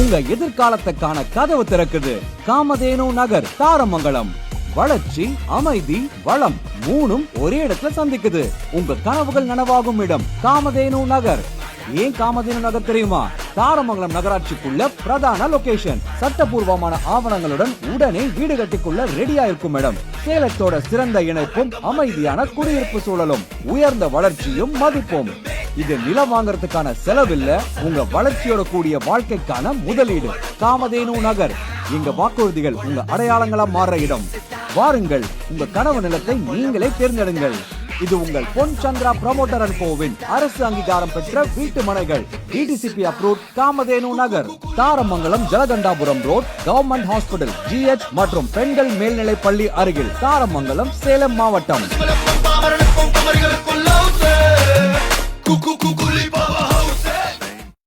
உங்க எதிர்காலத்துக்கான கதவு திறக்குது. காமதேனு நகர் தாரமங்கலம். வளர்ச்சி அமைதி வளம் மூணும் ஒரே இடத்துல சந்திக்குது. உங்க கனவுகள் நனவாகும் இடம் காமதேனு நகர். ஏன் காமதேனு நகர் தெரியுமா? தாரமங்கலம் நகராட்சிக்குள்ள பிரதான லொகேஷன் சட்டபூர்வமான ஆவணங்களுடன் உடனே வீடு கட்டிக்குள்ள ரெடியா இருக்கும் இடம். சேலத்தோட சிறந்த இணைப்பும் அமைதியான குடியிருப்பு சூழலும். உயர்ந்த வளர்ச்சியும் மதிப்பும். இது நிலம் வாங்குறதுக்கான செலவில்ல உங்க வளர்ச்சியோட கூடிய வாழ்க்கைக்கான முதலீடு. காமதேனு நகர். இங்க வாக்குறுதிகள் உங்க அடையாளங்களா மாற இடம். வாருங்கள் உங்க கனவு நிலத்தை நீங்களே தேர்ந்தெடுங்கள். இது உங்கள் பொன் சந்திரா ப்ரமோட்டர் அண்ட் கோவின் அரசு அங்கீகாரம் பெற்ற வீட்டு மனைகள். DTCP approve Kamadhenu Nagar. Tharamangalam Jalakandapuram road government hospital GH மற்றும் பெண்கள் மேல்நிலை பள்ளி அருகில். தாரமங்கலம் சேலம் மாவட்டம்.